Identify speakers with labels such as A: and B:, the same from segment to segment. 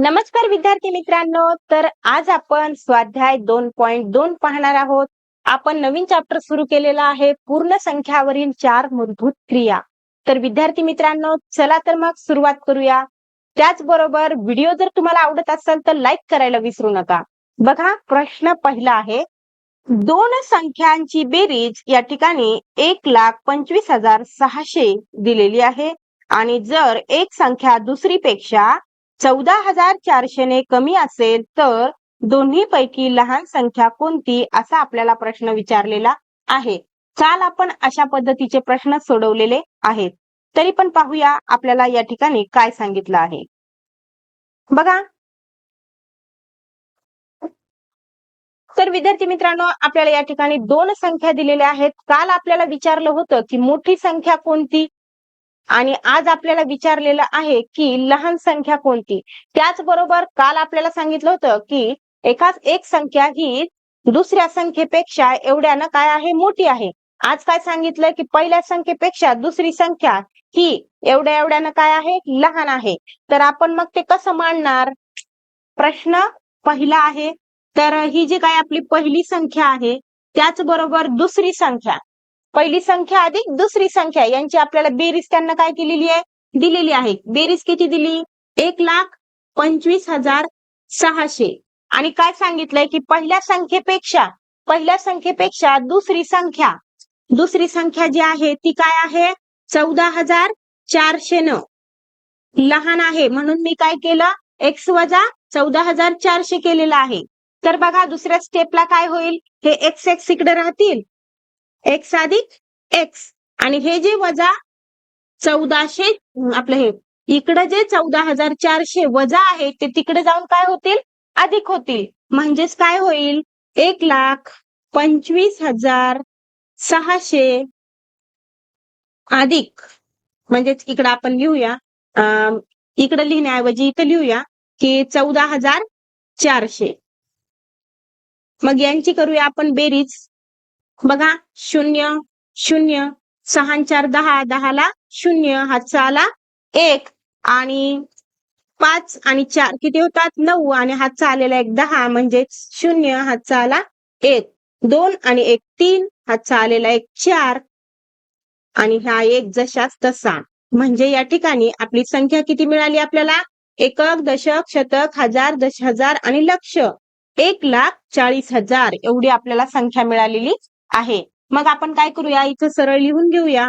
A: नमस्कार विद्यार्थी मित्रांनो तर आज आपण स्वाध्याय दोन पॉइंट दोन पाहणार आहोत. आपण नवीन चॅप्टर सुरू केलेला आहे पूर्ण संख्यावरील चार मूलभूत क्रिया. तर विद्यार्थी मित्रांनो चला तर मग सुरुवात करूया. त्याचबरोबर व्हिडिओ जर तुम्हाला आवडत असेल तर लाईक करायला विसरू नका. बघा प्रश्न पहिला आहे दोन संख्यांची बेरीज या ठिकाणी एक लाख पंचवीस हजार सहाशे दिलेली आहे. आणि जर एक संख्या दुसरीपेक्षा चौदा हजार चारशेने कमी असेल तर दोन्ही पैकी लहान संख्या कोणती असा आपल्याला प्रश्न विचारलेला आहे. काल आपण अशा पद्धतीचे प्रश्न सोडवलेले आहेत. तरी पण पाहूया आपल्याला या ठिकाणी काय सांगितलं आहे. बघा. तर विद्यार्थी मित्रांनो आपल्याला या ठिकाणी दोन संख्या दिलेल्या आहेत. काल आपल्याला विचारलं होतं की मोठी संख्या कोणती? आणि आज आपल्याला विचारलेलं आहे की लहान संख्या कोणती? त्याचबरोबर काल आपल्याला सांगितलं होतं की एकाच एक संख्या ही दुसऱ्या संख्येपेक्षा एवढ्यानं काय आहे? मोठी आहे. आज काय सांगितलं की पहिल्या संख्येपेक्षा दुसरी संख्या ही एवढ्या एवढ्यानं काय आहे? लहान आहे. तर आपण मग ते कसं मांडणार? प्रश्न पहिला आहे. तर ही जी काय आपली पहिली संख्या आहे त्याचबरोबर दुसरी संख्या. पहिली संख्या अधिक दुसरी संख्या. यांची आपल्याला बेरीज त्यांना काय केलेली आहे? दिलेली आहे. बेरीज किती दिली? एक लाख पंचवीस हजार सहाशे. आणि काय सांगितलंय की पहिल्या संख्येपेक्षा पहिल्या संख्येपेक्षा दुसरी संख्या दुसरी संख्या जी आहे ती काय आहे? चौदा हजार चारशे न लहान आहे. म्हणून मी काय केलं? एक्स वजा चौदा हजार चारशे केलेलं आहे. तर बघा दुसऱ्या स्टेपला काय होईल? हे एक्स एक्स इकडे राहतील. एक्स अधिक एक्स आणि हे जे वजा चौदाशे आपलं हे इकडे जे चौदा हजार चारशे वजा आहे ते तिकडे जाऊन काय होतील? अधिक होतील. म्हणजेच काय होईल? एक लाख पंचवीस हजार सहाशे अधिक. म्हणजेच इकडं आपण लिहूया. इकडं लिहिण्याऐवजी इथं लिहूया की चौदा हजार चारशे. मग यांची करूया आपण बेरीज. बघा शून्य शून्य सहा चार दहा दहाला शून्य हातचा आला एक आणि पाच आणि चार किती होतात? नऊ आणि हातचा आलेला एक दहा म्हणजे शून्य हातचा आला एक. दोन आणि एक तीन हातचा आलेला एक चार आणि हा एक जशाच तसा. म्हणजे या ठिकाणी आपली संख्या किती मिळाली आपल्याला? एकक दशक शतक हजार दश हजार आणि लक्ष. एक लाख चाळीस हजार एवढी आपल्याला संख्या मिळालेली आहे. मग आपण काय करूया? इथं सरळ लिहून घेऊया.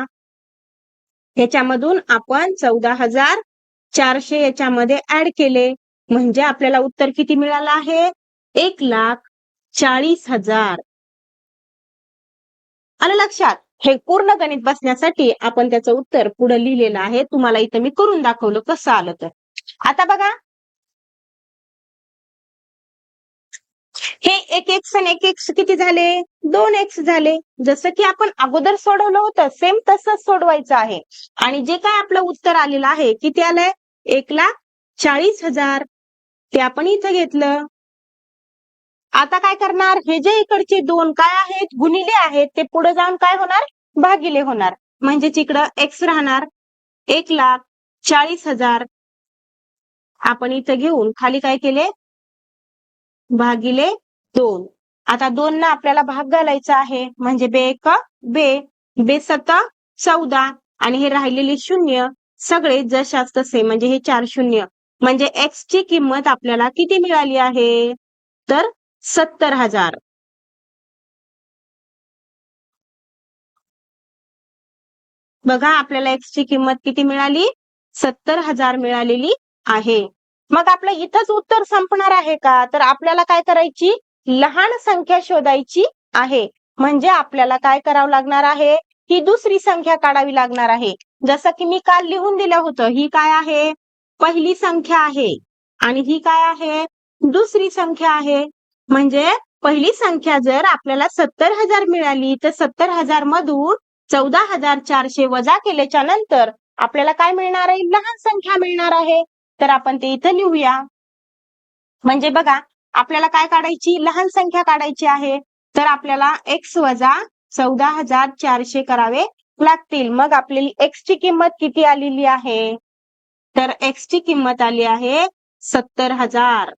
A: ह्याच्यामधून आपण चौदा हजार चारशे याच्यामध्ये ऍड केले. म्हणजे आपल्याला उत्तर किती मिळालं आहे? एक लाख चाळीस हजार. आलं लक्षात? हे पूर्ण गणित बसण्यासाठी आपण त्याचं उत्तर पुढे लिहिलेलं आहे. तुम्हाला इथं मी करून दाखवलं कसं आलं तर. आता बघा हे एक एक्स आणि एक एक्स किती झाले? दोन एक्स झाले. जसं की आपण अगोदर सोडवलं होतं सेम तसंच सोडवायचं आहे. आणि जे काय आपलं उत्तर आलेलं आहे किती आलंय? एक लाख चाळीस हजार. ते आपण इथं घेतलं. आता काय करणार? हे जे इकडचे दोन काय आहेत? गुणिले आहेत. ते पुढे जाऊन काय होणार? भागिले होणार. म्हणजेच इकडं एक्स राहणार. एक लाख चाळीस हजार. आपण इथं घेऊन खाली काय केले? भागिले दोन. आता दोन ना आपल्याला भाग घालायचा आहे. म्हणजे बे एक बे. बे सत चौदा. आणि हे राहिलेले शून्य. सगळे जशाच तसे. म्हणजे हे चार शून्य. म्हणजे एक्स ची किंमत आपल्याला किती मिळाली आहे? तर सत्तर हजार. बघा आपल्याला एक्स ची किंमत किती मिळाली? सत्तर हजार मिळालेली आहे. मग आपलं इथंच उत्तर संपणार आहे का? तर आपल्याला काय करायची? लहान संख्या शोधायची आहे. म्हणजे आपल्याला काय करावं लागणार आहे? ही दुसरी संख्या काढावी लागणार आहे. जसं की मी काल लिहून दिलं होतं ही काय आहे? पहिली संख्या आहे. आणि ही काय आहे? दुसरी संख्या आहे. म्हणजे पहिली संख्या जर आपल्याला सत्तर हजार मिळाली तर सत्तर हजार मधून चौदा हजार चारशे वजा केल्याच्यानंतर आपल्याला काय मिळणार आहे? लहान संख्या मिळणार आहे. तर आपण ते इथं लिहूया. म्हणजे बघा आपल्याला काय काढायची? लहान संख्या काढायची आहे. तर आपल्याला एक्स वजा चौदा हजार चारशे करावे लागतील. मग आपली एक्सची किंमत किती आलेली आहे? तर एक्सची किंमत आली आहे सत्तर हजार.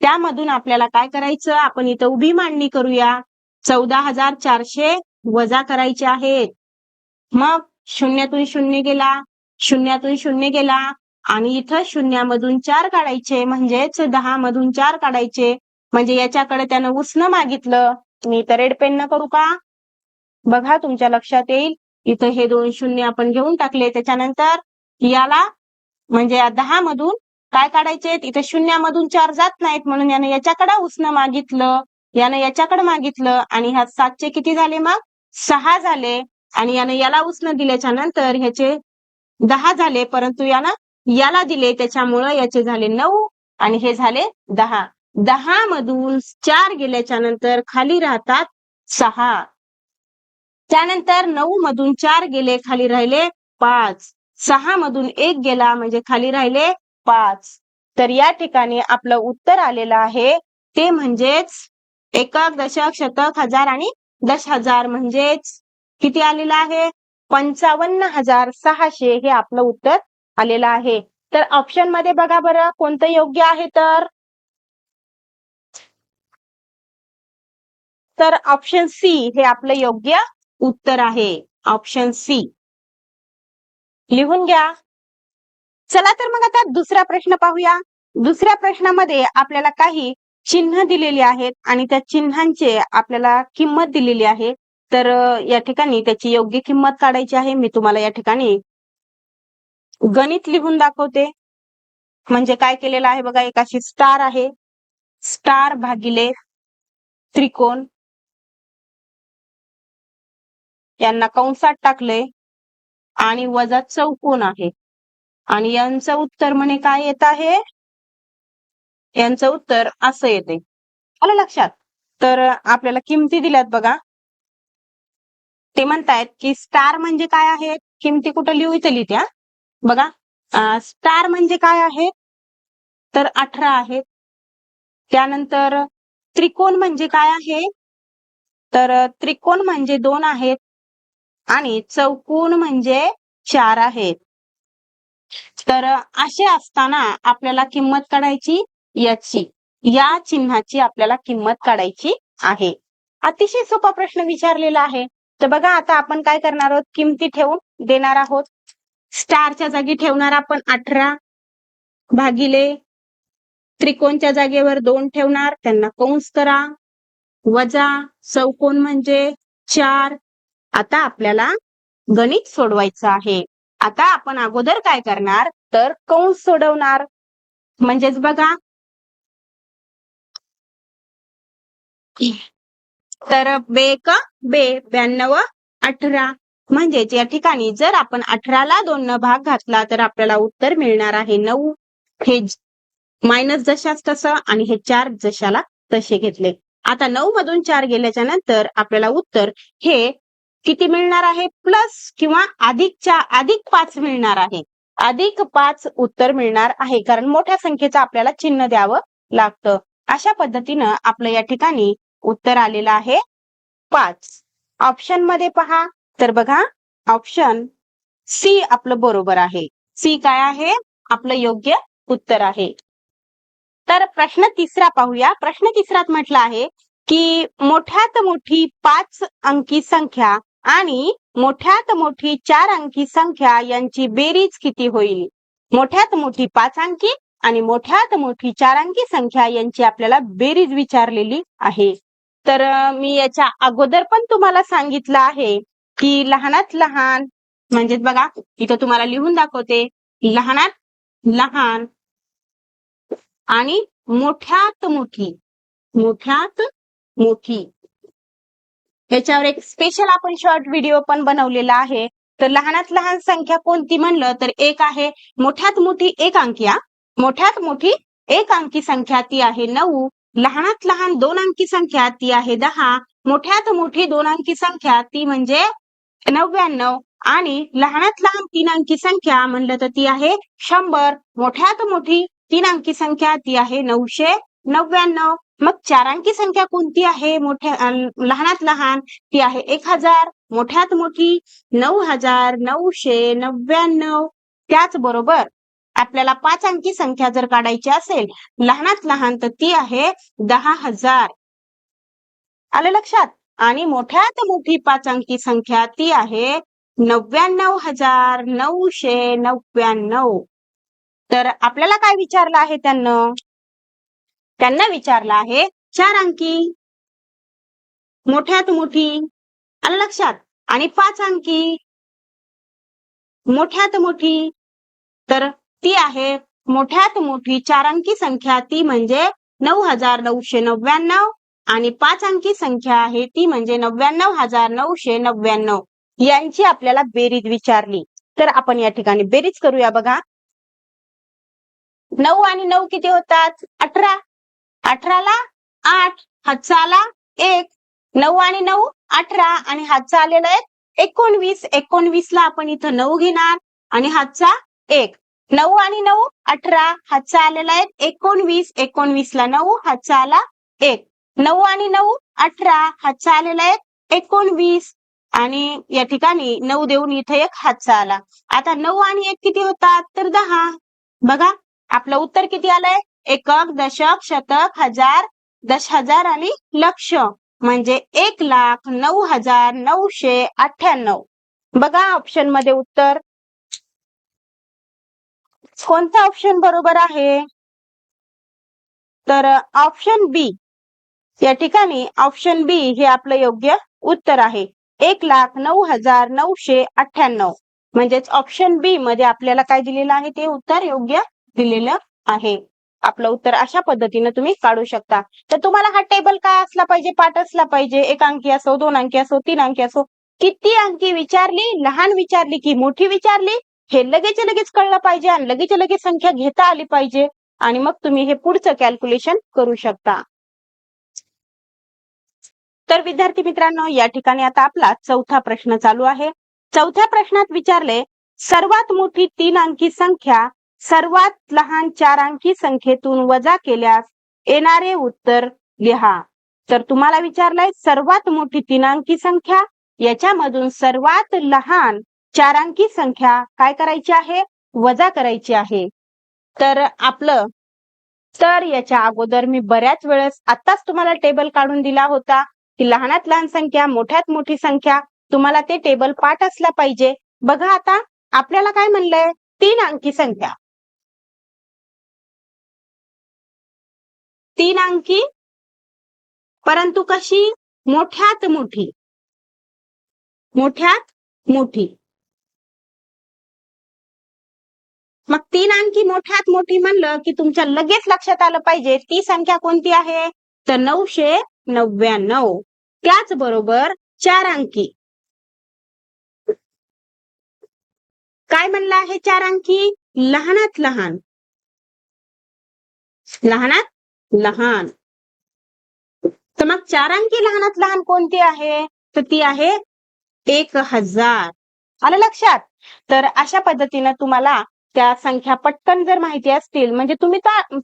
A: त्यामधून आपल्याला काय करायचं? आपण इथं उभी मांडणी करूया. चौदा हजार चारशे वजा करायचे आहेत. मग शून्यातून शून्य गेला. शून्यातून शून्य गेला. आणि इथं शून्यामधून चार काढायचे म्हणजेच दहा मधून चार काढायचे. म्हणजे याच्याकडे त्यानं उसनं मागितलं. मी तर रेड पेन न करू का? बघा तुमच्या लक्षात येईल. इथं हे दोन शून्य आपण घेऊन टाकले. त्याच्यानंतर याला म्हणजे दहा मधून काय काढायचे? इथे शून्यामधून चार जात नाहीत. म्हणून यानं याच्याकडे उसनं मागितलं. यानं याच्याकडे मागितलं. आणि ह्या सातचे किती झाले मग? सहा झाले. आणि यानं याला उसनं दिल्याच्या नंतर ह्याचे दहा झाले. परंतु यानं याला दिले. त्याच्यामुळं याचे झाले नऊ आणि हे झाले दहा. दहा मधून चार गेल्याच्यानंतर खाली राहतात सहा. त्यानंतर नऊ मधून चार गेले खाली राहिले पाच. सहा मधून एक गेला म्हणजे खाली राहिले पाच. तर या ठिकाणी आपलं उत्तर आलेलं आहे ते म्हणजेच एकक दशक शतक हजार आणि दश हजार म्हणजेच किती आलेलं आहे? पंचावन्न हजार सहाशे हे आपलं उत्तर आलेलं आहे. तर ऑप्शनमध्ये बघा बरं कोणतं योग्य आहे तर? तर ऑप्शन सी हे आपलं योग्य उत्तर आहे. ऑप्शन सी लिहून घ्या. चला तर मग आता दुसरा प्रश्न पाहूया. दुसऱ्या प्रश्नामध्ये आपल्याला काही चिन्ह दिलेली आहेत आणि त्या चिन्हांचे आपल्याला किंमत दिलेली आहे. तर या ठिकाणी त्याची योग्य किंमत काढायची आहे. मी तुम्हाला या ठिकाणी गणित लिहून दाखवते. म्हणजे काय केलेलं आहे बघा एक अशी स्टार आहे. स्टार भागिले त्रिकोण. यांना कंसात टाकलंय. आणि वजा चौकोन आहे. आणि यांचं उत्तर म्हणे काय येत आहे? यांचं उत्तर असं येते. आलं लक्षात? तर आपल्याला किमती दिल्यात बघा. ते म्हणतायत की स्टार म्हणजे काय आहे? किमती कुठं लिहू इथं लिहित्या? बघा स्टार म्हणजे काय आहे? तर अठरा आहेत त्यानंतर त्रिकोण म्हणजे काय आहे? तर त्रिकोण म्हणजे दोन आहेत आणि चौकोन म्हणजे चार आहेत. तर असे असताना आपल्याला किंमत काढायची याची. या चिन्हाची आपल्याला किंमत काढायची आहे. अतिशय सोपा प्रश्न विचारलेला आहे. तर बघा आता आपण काय करणार आहोत? किमती ठेवून देणार आहोत. स्टारच्या जागी ठेवणार आपण अठरा भागिले त्रिकोणच्या जागेवर दोन ठेवणार. त्यांना कंस करा. वजा चौकोन म्हणजे चार. आता आपल्याला गणित सोडवायचं आहे. आता आपण अगोदर काय करणार? तर कंस सोडवणार. म्हणजेच बघा. तर बेक बे ब्याण्णव अठरा. म्हणजेच या ठिकाणी जर आपण अठराला दोन न भाग घातला तर आपल्याला उत्तर मिळणार आहे नऊ. हे मायनस जशाच तसं आणि हे चार जशाला तसे घेतले. आता नऊ मधून चार गेल्याच्यानंतर आपल्याला उत्तर हे किती मिळणार आहे? प्लस किंवा अधिकच्या अधिक पाच मिळणार आहे. अधिक पाच उत्तर मिळणार आहे कारण मोठ्या संख्येचं आपल्याला चिन्ह द्यावं लागतं. अशा पद्धतीनं आपलं या ठिकाणी उत्तर आलेलं आहे पाच. ऑप्शनमध्ये पहा. तर बघा ऑप्शन सी आपलं बरोबर आहे. सी काय आहे? आपलं योग्य उत्तर आहे. तर प्रश्न तिसरा पाहूया. प्रश्न तिसरात म्हटलं आहे की मोठ्यात मोठी पाच अंकी संख्या आणि मोठ्यात मोठी चार अंकी संख्या यांची बेरीज किती होईल? मोठ्यात मोठी पाच अंकी आणि मोठ्यात मोठी चार अंकी संख्या यांची आपल्याला बेरीज विचारलेली आहे. तर मी याच्या अगोदर पण तुम्हाला सांगितलं आहे की लहानात लहान म्हणजेच बघा इथं तुम्हाला लिहून दाखवते लहानात लहान आणि मोठ्यात मोठी मोठ्यात मोठी. याच्यावर एक स्पेशल आपण शॉर्ट व्हिडिओ पण बनवलेला आहे. तर लहानात लहान संख्या कोणती म्हणलं तर एक आहे मोठ्यात मोठी एक अंकी मोठ्यात मोठी एक अंकी संख्या ती आहे नऊ. लहानात लहान दोन अंकी संख्या ती आहे दहा. मोठ्यात मोठी दोन अंकी संख्या ती म्हणजे नव्याण्णव आणि लहानात लहान तीन अंकी संख्या म्हणलं तर ती आहे शंभर. मोठ्यात मोठी तीन अंकी संख्या ती आहे नऊशे नव्याण्णव. मग चार अंकी संख्या कोणती आहे? मोठ्या लहानात लहान ती आहे एक हजार. मोठ्यात मोठी नऊ हजार नऊशे नव्याण्णव. त्याचबरोबर आपल्याला पाच अंकी संख्या जर काढायची असेल लहानात लहान तर ती आहे दहा हजार. आलं लक्षात? आणि मोठ्यात मोठी पाच अंकी संख्या ती आहे नव्याण्णव हजार नऊशे नव्याण्णव तर आपल्याला काय विचारलं आहे त्यांना? त्यांना विचारलं आहे चार अंकी. मोठ्यात मोठी. आलं लक्षात? आणि पाच अंकी. मोठ्यात मोठी. तर ती आहे मोठ्यात मोठी चार अंकी संख्या. ती म्हणजे नऊ हजार नऊशे नव्याण्णव आणि पाच अंकी संख्या आहे ती म्हणजे नव्याण्णव हजार नऊशे नव्याण्णव. यांची आपल्याला बेरीज विचारली. तर आपण या ठिकाणी बेरीज करूया बघा. नऊ आणि नऊ किती होतात? अठरा. अठराला आठ हातचा एक. नऊ आणि नऊ अठरा. आणि हातचा आलेला आहे एकोणवीस. एकोणवीस ला आपण इथं नऊ घेणार आणि हातचा एक. नऊ आणि नऊ अठरा. हातचा आलेला आहे एकोणवीस. एकोणवीस ला नऊ हातचा आला एक. नऊ आणि नऊ अठरा हातचा आलेला आहे एकोणवीस. आणि या ठिकाणी नऊ देऊन इथे एक हातचा आला आता नऊ आणि एक किती होतात? तर दहा. बघा आपलं उत्तर किती आलंय? एकक दशक शतक हजार दश हजार आणि लक्ष. म्हणजे एक लाख नऊ हजार नऊशे अठ्ठ्याण्णव. बघा ऑप्शनमध्ये उत्तर. कोणता ऑप्शन बरोबर आहे? तर ऑप्शन बी या ठिकाणी ऑप्शन बी हे आपलं योग्य उत्तर आहे. एक लाख नऊ हजार नऊशे अठ्ठ्याण्णव. म्हणजेच ऑप्शन बी मध्ये आपल्याला काय दिलेलं आहे? ते उत्तर योग्य दिलेलं आहे. आपलं उत्तर अशा पद्धतीने तुम्ही काढू शकता. तर तुम्हाला हा टेबल काय असला पाहिजे? पाठ असला पाहिजे? एक अंकी असो दोन अंकी असो तीन अंकी असो. किती अंकी विचारली? लहान विचारली की मोठी विचारली? हे लगेच लगेच कळलं पाहिजे आणि लगेच लगेच संख्या घेता आली पाहिजे. आणि मग तुम्ही हे पुढचं कॅल्क्युलेशन करू शकता. तर विद्यार्थी मित्रांनो या ठिकाणी आता आपला चौथा प्रश्न चालू आहे. चौथ्या प्रश्नात विचारले सर्वात मोठी तीन अंकी संख्या सर्वात लहान चार अंकी संख्येतून वजा केल्यास येणारे उत्तर लिहा. तर तुम्हाला विचारलंय सर्वात मोठी तीन अंकी संख्या याच्यामधून सर्वात लहान चार अंकी संख्या काय करायची आहे? वजा करायची आहे. तर आपलं तर याच्या अगोदर मी बऱ्याच वेळेस आताच तुम्हाला टेबल काढून दिला होता. की लहानात लहान संख्या मोठ्यात मोठी संख्या तुम्हाला ते टेबल पाठ असला पाहिजे. बघा आता आपल्याला काय म्हणलंय? तीन अंकी संख्या. तीन अंकी परंतु कशी? मोठ्यात मोठी. मोठ्यात मोठी. मग तीन अंकी मोठ्यात मोठी म्हणलं की तुमच्या लगेच लक्षात आलं पाहिजे. ती संख्या कोणती आहे? तर नऊशे नव्याण्णव. त्याचबरोबर चार अंकी. काय म्हणलं आहे चार अंकी? लहानात लहान. लहानात लहान. तर मग चार अंकी लहानात लहान कोणती आहे? तर ती आहे एक हजार. आलं लक्षात? तर अशा पद्धतीनं तुम्हाला त्या संख्या पटकन जर माहिती असतील म्हणजे तुम्ही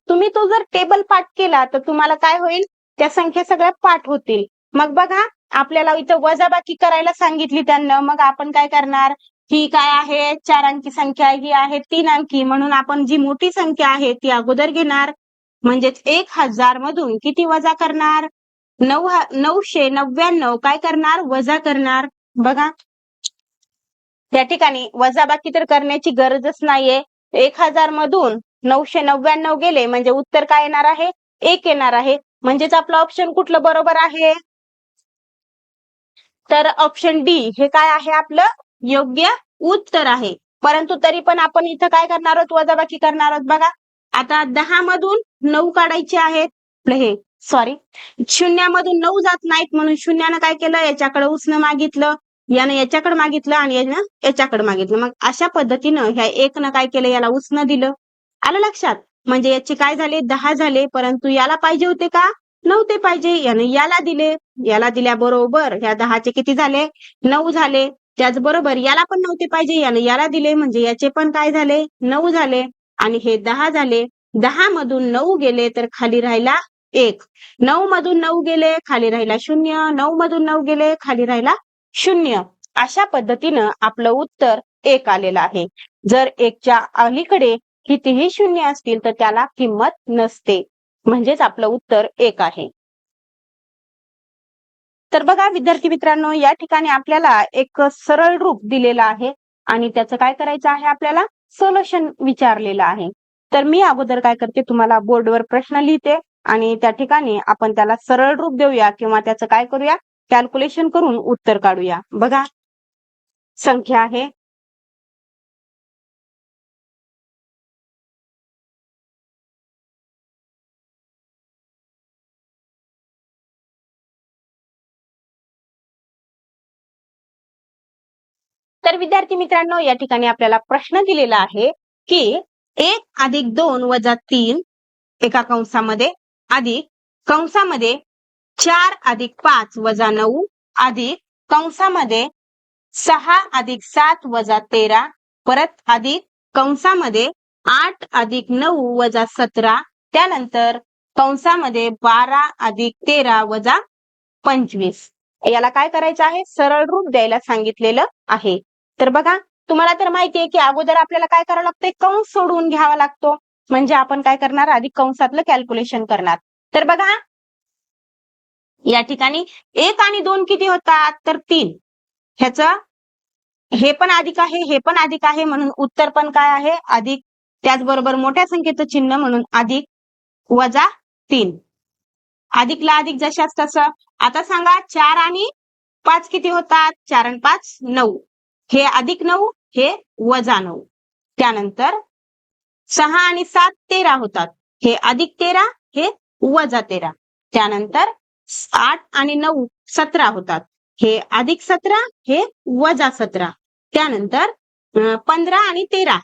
A: तुम्ही तो जर टेबल पाठ केला तर तुम्हाला काय होईल? त्या संख्या सगळ्या पाठ होतील. मग बघा आपल्याला इथं वजाबाकी करायला सांगितली त्यांना. मग आपण काय करणार? ही काय आहे? चार अंकी संख्या ही आहे तीन अंकी. म्हणून आपण जी मोठी संख्या आहे ती अगोदर घेणार. म्हणजेच एक हजार मधून किती वजा करणार? नऊ नऊशे नव्याण्णव काय करणार? वजा करणार. बघा. त्या ठिकाणी वजाबाकी तर करण्याची गरजच नाहीये. एक हजार मधून नऊशे नव्याण्णव गेले म्हणजे उत्तर काय येणार आहे? एक येणार आहे. म्हणजेच आपलं ऑप्शन कुठलं बरोबर आहे? तर ऑप्शन डी हे काय आहे आपलं? योग्य उत्तर आहे. परंतु तरी पण आपण इथं काय करणार आहोत? वजाबाकी करणार आहोत बघा. आता दहा मधून नऊ काढायचे आहेत. हे सॉरी शून्यामधून नऊ जात नाहीत म्हणून शून्यानं काय केलं? याच्याकडे उसनं मागितलं. यानं याच्याकडे मागितलं आणि यानं याच्याकडे मागितलं. मग अशा पद्धतीनं ह्या एकनं काय केलं? याला उसनं दिलं. आलं लक्षात? म्हणजे याचे काय झाले? दहा झाले. परंतु याला पाहिजे होते का? नव्हते पाहिजे. यानं याला दिले. याला दिल्याबरोबर ह्या दहाचे किती झाले? नऊ झाले. त्याचबरोबर याला पण नव्हते पाहिजे. यानं याला दिले म्हणजे याचे पण काय झाले? नऊ झाले. आणि हे दहा झाले. दहा मधून नऊ गेले तर खाली राहिला एक. नऊ मधून नऊ गेले खाली राहिला शून्य. नऊ मधून नऊ गेले खाली राहिला शून्य. अशा पद्धतीनं आपलं उत्तर एक आलेलं आहे. जर एकच्या अलीकडे कितीही शून्य असतील तर त्याला किंमत नसते. म्हणजेच आपलं उत्तर एक आहे. तर बघा विद्यार्थी मित्रांनो या ठिकाणी आपल्याला एक सरळ रूप दिलेलं आहे आणि त्याचं काय करायचं आहे आपल्याला? सोल्युशन विचारलेलं आहे. तर मी अगोदर काय करते तुम्हाला बोर्डवर प्रश्न लिहिते आणि त्या ठिकाणी आपण त्याला सरळ रूप देऊया किंवा त्याचं काय करूया? कॅल्क्युलेशन करून उत्तर काढूया. बघा संख्या आहे तर विद्यार्थी मित्रांनो या ठिकाणी आपल्याला प्रश्न दिलेला आहे की एक अधिक दोन वजा तीन एका कंसामध्ये अधिक कंसामध्ये चार अधिक पाच वजा नऊ अधिक कंसामध्ये सहा अधिक सात वजा तेरा परत अधिक कंसामध्ये आठ अधिक नऊ वजा सतरा त्यानंतर कंसामध्ये बारा अधिक तेरा वजा पंचवीस. याला काय करायचं आहे? सरळ रूप द्यायला सांगितलेलं आहे. तर बघा तुम्हाला तर माहिती आहे की अगोदर आपल्याला काय करावं लागतंय? कंस सोडून घ्यावा लागतो. म्हणजे आपण काय करणार? आधी कंसातलं कॅल्क्युलेशन करणार. तर बघा या ठिकाणी एक आणि दोन किती होतात? तर तीन. ह्याच हे पण अधिक आहे हे पण अधिक आहे म्हणून उत्तर पण काय आहे? अधिक त्याचबरोबर मोठ्या संख्येचं चिन्ह म्हणून अधिक वजा तीन. अधिकला अधिक जशाच तसं. आता सांगा चार आणि पाच किती होतात? चार आणि पाच नऊ. हे अधिक नऊ हे वजा नऊ. त्यानंतर सहा आणि सात तेरा होतात. हे अधिक तेरा हे वजा तेरा. त्यानंतर आठ आणि नऊ सतरा होतात. हे अधिक सतरा हे वजा सतरा. त्यानंतर पंधरा आणि तेरा.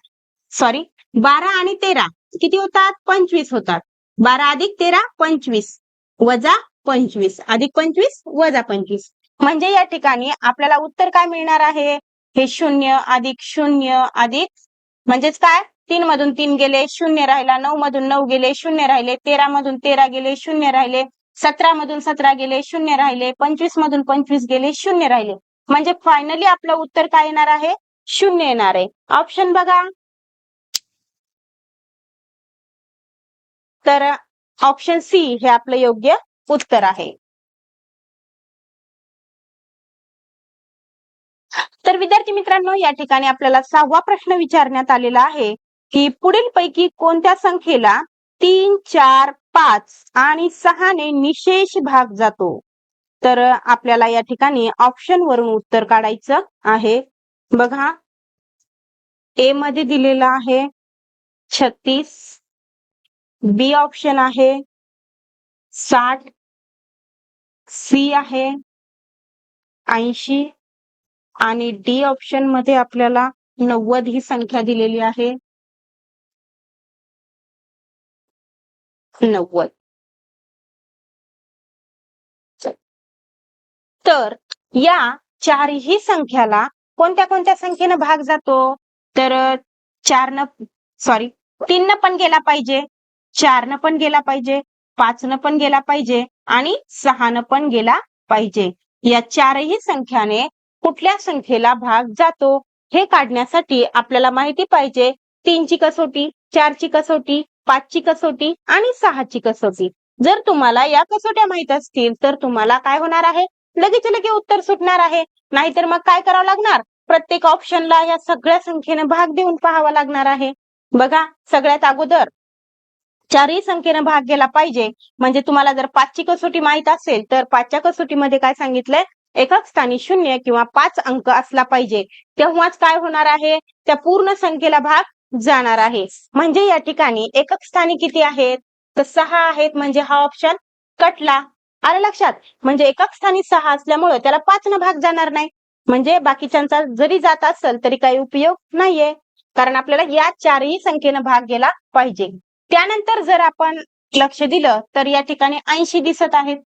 A: सॉरी बारा आणि तेरा किती होतात? पंचवीस होतात. बारा अधिक तेरा पंचवीस. वजा पंचवीस. अधिक पंचवीस वजा पंचवीस. म्हणजे या ठिकाणी आपल्याला उत्तर काय मिळणार आहे? हे शून्य अधिक शून्य अधिक म्हणजेच काय? तीन मधून तीन गेले शून्य राहिला नऊ मधून नऊ गेले शून्य राहिले तेरा मधून तेरा गेले शून्य राहिले सतरा मधून सतरा गेले शून्य राहिले पंचवीस मधून पंचवीस गेले शून्य राहिले. म्हणजे फायनली आपलं उत्तर काय येणार आहे? शून्य येणार आहे. ऑप्शन बघा. तर ऑप्शन सी हे आपलं योग्य उत्तर आहे. तर विद्यार्थी मित्रांनो या ठिकाणी आपल्याला सहावा प्रश्न विचारण्यात आलेला आहे की पुढील पैकी कोणत्या संख्येला तीन चार पाच आणि सहाने निशेष भाग जातो? तर आपल्याला या ठिकाणी ऑप्शन वरून उत्तर काढायचं आहे. बघा. ए मध्ये दिलेलं आहे छत्तीस. बी ऑप्शन आहे साठ. सी आहे ऐंशी. आणि डी ऑप्शनमध्ये आपल्याला नव्वद ही संख्या दिलेली आहे. नव्वद. तर या चारही संख्याला कोणत्या कोणत्या संख्येनं भाग जातो? तर चार न सॉरी तीन पण गेला पाहिजे. चारनं पण गेला पाहिजे. पाचनं पण गेला पाहिजे. आणि सहानं पण गेला पाहिजे. या चारही संख्याने कुठल्या संख्येला भाग जातो हे काढण्यासाठी आपल्याला माहिती पाहिजे तीनची कसोटी चारची कसोटी पाचची कसोटी आणि सहाची कसोटी. जर तुम्हाला या कसोट्या माहीत असतील तर तुम्हाला काय होणार आहे? लगेच लगे उत्तर सुटणार आहे. नाहीतर मग काय करावं लागणार? प्रत्येक ऑप्शनला या सगळ्या संख्येने भाग देऊन पाहावा लागणार आहे. बघा सगळ्यात अगोदर चारही संख्येनं भाग गेला पाहिजे. म्हणजे तुम्हाला जर पाचची कसोटी माहीत असेल तर पाचच्या कसोटीमध्ये काय सांगितलंय? एकक स्थानी शून्य किंवा पाच अंक असला पाहिजे तेव्हाच काय होणार आहे? त्या पूर्ण संख्येला भाग जाणार आहे. म्हणजे या ठिकाणी एकक स्थानी किती आहेत? तर सहा आहेत म्हणजे हा ऑप्शन कटला. आलं लक्षात? म्हणजे एकक स्थानी सहा असल्यामुळे त्याला पाच न भाग जाणार नाही. म्हणजे बाकीच्यांचा जरी जात असेल तरी काही उपयोग नाहीये. कारण आपल्याला या चारही संख्येनं भाग गेला पाहिजे. त्यानंतर जर आपण लक्ष दिलं तर या ठिकाणी ऐंशी दिसत आहेत.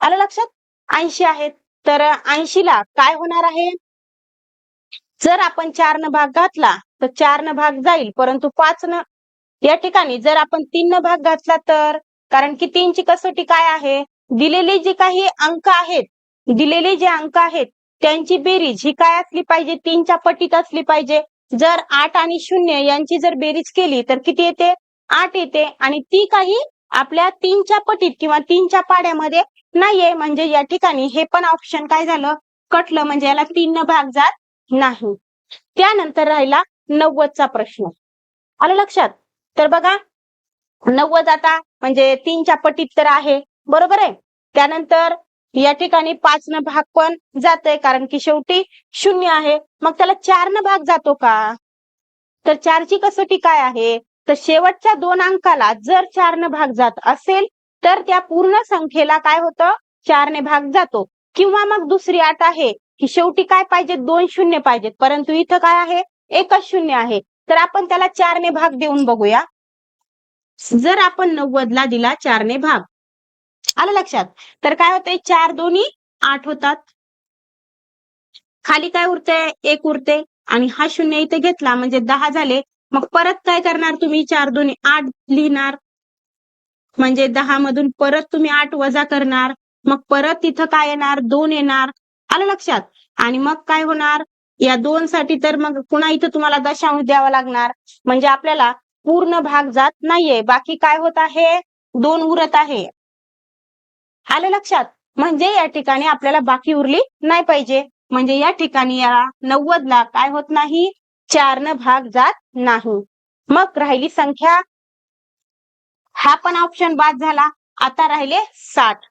A: आलं लक्षात? ऐंशी आहेत. तर ऐंशीला काय होणार आहे? जर आपण चार न भाग घातला तर चार न भाग जाईल परंतु पाच न या ठिकाणी जर आपण तीन न भाग घातला तर? कारण की तीनची कसोटी काय आहे? दिलेले जे काही अंक आहेत दिलेले जे अंक आहेत त्यांची बेरीज ही काय असली पाहिजे? तीनच्या पटीत असली पाहिजे. जर आठ आणि शून्य यांची जर बेरीज केली तर किती येते? आठ येते. आणि ती काही आपल्या तीनच्या पटीत किंवा तीनच्या पाड्यामध्ये नाहीये. म्हणजे या ठिकाणी हे पण ऑप्शन काय झालं? कटलं. म्हणजे याला तीन न भाग जात नाही. त्यानंतर राहिला नव्वदचा प्रश्न. आलं लक्षात? तर बघा नव्वद आता म्हणजे तीनच्या पटीत तर आहे. बरोबर आहे? त्यानंतर या ठिकाणी पाच न भाग पण जातोय कारण की शेवटी शून्य आहे. मग त्याला चार न भाग जातो का? तर चारची कसोटी काय आहे? तर शेवटच्या दोन अंकाला जर चार न भाग जात असेल तर त्या पूर्ण संख्येला काय होतं? चारने भाग जातो. किंवा मग दुसरी अट आहे की शेवटी काय पाहिजे? दोन शून्य पाहिजेत. परंतु इथं काय आहे? एकच शून्य आहे. तर आपण त्याला चारने भाग देऊन बघूया. जर आपण नव्वदला दिला चारने भाग. आलं लक्षात? तर काय होतंय? चार दोन्ही आठ होतात. खाली काय उरते एक उरते. आणि हा शून्य इथे घेतला. म्हणजे दहा झाले. मग परत काय करणार तुम्ही? चार दोन्ही आठ लिहिणार. म्हणजे दहा मधून परत तुम्ही आठ वजा करणार मग परत तिथं काय येणार? दोन येणार. आलं लक्षात? आणि मग काय होणार? या दोन साठी तर मग पुन्हा इथं तुम्हाला दशांश द्यावा लागणार. म्हणजे आपल्याला पूर्ण भाग जात नाहीये. बाकी काय होत आहे? दोन उरत आहे. आलं लक्षात? म्हणजे या ठिकाणी आपल्याला बाकी उरली नाही पाहिजे. म्हणजे या ठिकाणी या नव्वदला काय होत नाही? चार न भाग जात नाही. मग राहिली संख्या हा पण ऑप्शन बाद झाला. आता राहिले साठ.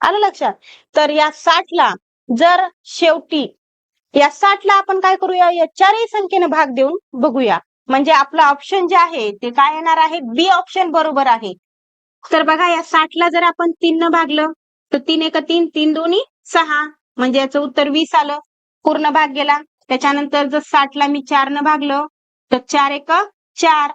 A: आलं लक्षात? तर या साठला जर शेवटी या साठला आपण काय करूया? या चारही संख्येने भाग देऊन बघूया. म्हणजे आपलं ऑप्शन जे आहे ते काय येणार आहे? बी ऑप्शन बरोबर आहे. तर बघा या साठला जर आपण तीन न भागलं तर तीन एक तीन तीन दोन्ही सहा. म्हणजे याचं उत्तर वीस आलं. पूर्ण भाग गेला. त्याच्यानंतर जर साठला मी चार न भागलं तर चार एक चार.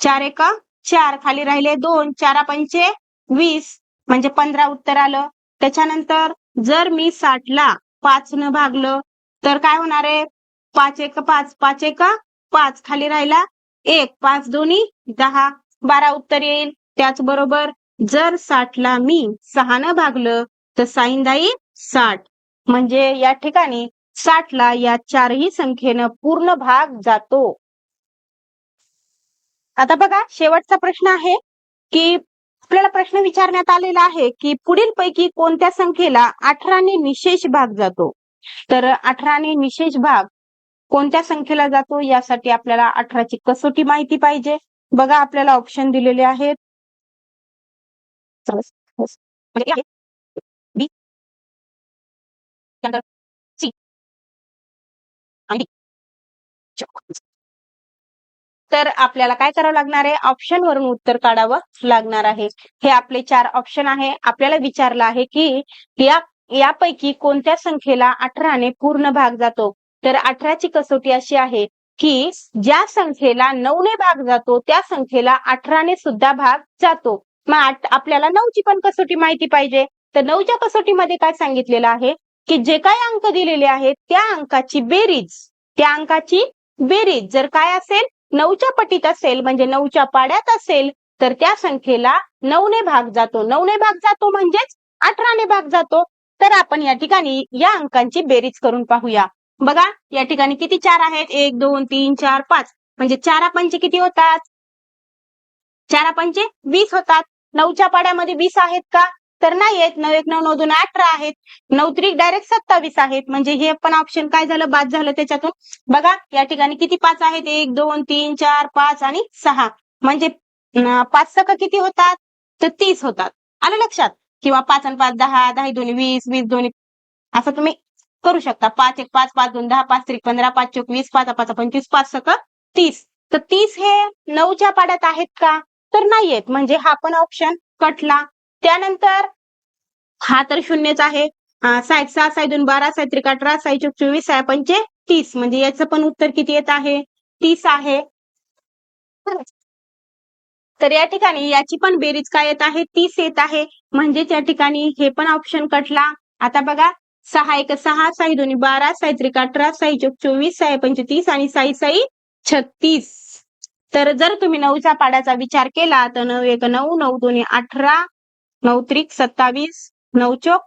A: चार एक चार खाली राहिले दोन चारा पंचे वीस म्हणजे पंधरा उत्तर आलं. त्याच्यानंतर जर मी साठला पाच न भागलं तर काय होणार आहे? पाच एक पाच पाच एक पाच खाली राहिला एक पाच दोन्ही दहा बारा उत्तर येईल. त्याचबरोबर जर साठला मी सहा न भागलं तर साईंदाई साठ. म्हणजे या ठिकाणी साठला या चारही संख्येनं पूर्ण भाग जातो. आता बघा शेवटचा प्रश्न आहे की आपल्याला प्रश्न विचारण्यात आलेला आहे की पुढील पैकी कोणत्या संख्येला अठराने निशेष भाग जातो? तर अठराने निशेष भाग कोणत्या संख्येला जातो? यासाठी आपल्याला अठराची कसोटी माहिती पाहिजे. बघा आपल्याला ऑप्शन दिलेले आहेत. बी सी आणि तर आपल्याला काय करावं लागणार आहे? ऑप्शन वरून उत्तर काढावं लागणार आहे. हे आपले चार ऑप्शन आहे. आपल्याला विचारलं आहे की या यापैकी कोणत्या संख्येला अठराने पूर्ण भाग जातो? तर अठराची कसोटी अशी आहे की ज्या संख्येला नऊने भाग जातो त्या संख्येला अठराने सुद्धा भाग जातो. मग आपल्याला नऊची पण कसोटी माहिती पाहिजे. तर नऊच्या कसोटीमध्ये काय सांगितलेलं आहे? की जे काय अंक दिलेले आहेत त्या अंकाची बेरीज त्या अंकाची बेरीज जर काय असेल नऊच्या पटीत असेल म्हणजे नऊच्या पाड्यात असेल तर त्या संख्येला नऊने भाग जातो. नऊने भाग जातो म्हणजेच अठराने भाग जातो. तर आपण या ठिकाणी या अंकांची बेरीज करून पाहूया. बघा या ठिकाणी किती चार आहेत? एक दोन तीन चार पाच. म्हणजे चारा पंचे किती होतात? चारा पंचे वीस होतात. नऊच्या पाड्यामध्ये वीस आहेत का? तर नाही आहेत. नऊ एक नऊ नऊ दोन अठरा आहेत. नऊ त्रिक डायरेक्ट सत्तावीस आहेत. म्हणजे हे पण ऑप्शन काय झालं? बाद झालं त्याच्यातून. बघा या ठिकाणी किती पाच आहेत? एक दोन तीन चार पाच आणि सहा. म्हणजे पाच सक किती होतात? तर तीस होतात. आलं लक्षात? किंवा पाच आणि पाच दहा दहा दोन्ही वीस वीस दोन्ही असं तुम्ही करू शकता. पाच एक पाच पाच दोन दहा पाच त्रिक पंधरा पाच चोक वीस पाच पाच पंचवीस पाच सक तीस. तर तीस हे नऊच्या पाड्यात आहेत का? तर नाहीयेत म्हणजे हा पण ऑप्शन कटला. त्यानंतर हा तर शून्यच आहे. साठ सहा साई दोन बारा साई त्रिक अठरा साई चौक चोवीस साय पंचे तीस. म्हणजे याचं पण उत्तर किती येत आहे? तीस आहे. तर या ठिकाणी याची पण बेरीज काय येत आहे? तीस येत आहे. म्हणजेच या ठिकाणी हे पण ऑप्शन कटला. आता बघा सहा एक सहा साई दोन्ही बारा साई त्रिक अठरा साई चौक चोवीस साई पंचतीस आणि साई साई छत्तीस. तर जर तुम्ही नऊचा पाड्याचा विचार केला तर नऊ एक नऊ नऊ दोन्ही अठरा नऊ त्रिक सत्तावीस नऊ चौक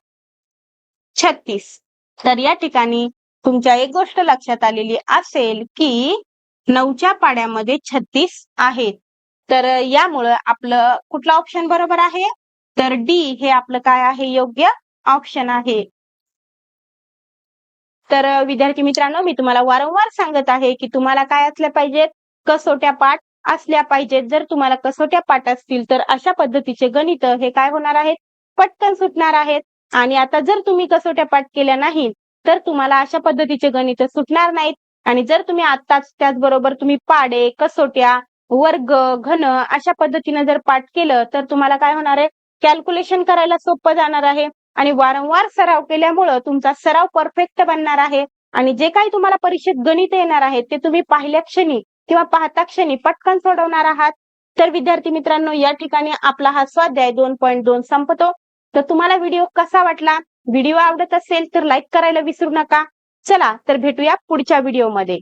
A: छत्तीस. तर या ठिकाणी तुमच्या एक गोष्ट लक्षात आलेली असेल की नऊच्या पाड्यामध्ये छत्तीस आहेत. तर यामुळं आपलं कुठला ऑप्शन बरोबर आहे? तर डी हे आपलं काय आहे? योग्य ऑप्शन आहे. तर विद्यार्थी मित्रांनो मी तुम्हाला वारंवार सांगत आहे की तुम्हाला काय असल्या पाहिजेत कसोट्या पाठ असल्या पाहिजेत. जर तुम्हाला कसोट्या पाठ असतील तर अशा पद्धतीचे गणित हे काय होणार आहेत? पटकन सुटणार आहेत. आणि आता जर तुम्ही कसोट्या पाठ केल्या नाही तर तुम्हाला अशा पद्धतीचे गणित सुटणार नाहीत. आणि जर तुम्ही आताच त्याचबरोबर तुम्ही पाडे कसोट्या वर्ग घन अशा पद्धतीने जर पाठ केलं तर तुम्हाला काय होणार आहे? कॅल्क्युलेशन करायला सोपं जाणार आहे. आणि वारंवार सराव केल्यामुळं तुमचा सराव परफेक्ट बनणार आहे. आणि जे काही तुम्हाला परीक्षेत गणित येणार आहेत ते तुम्ही पाहिल्या क्षणी किंवा पाहता क्षणी पटकन सोडवणार आहात तर विद्यार्थी मित्रांनो या ठिकाणी आपला हा स्वाध्याय दोन पॉईंट दोन संपतो. तर तुम्हाला व्हिडिओ कसा वाटला? व्हिडिओ आवडत असेल तर लाईक करायला विसरू नका. चला तर भेटूया पुढच्या व्हिडिओमध्ये.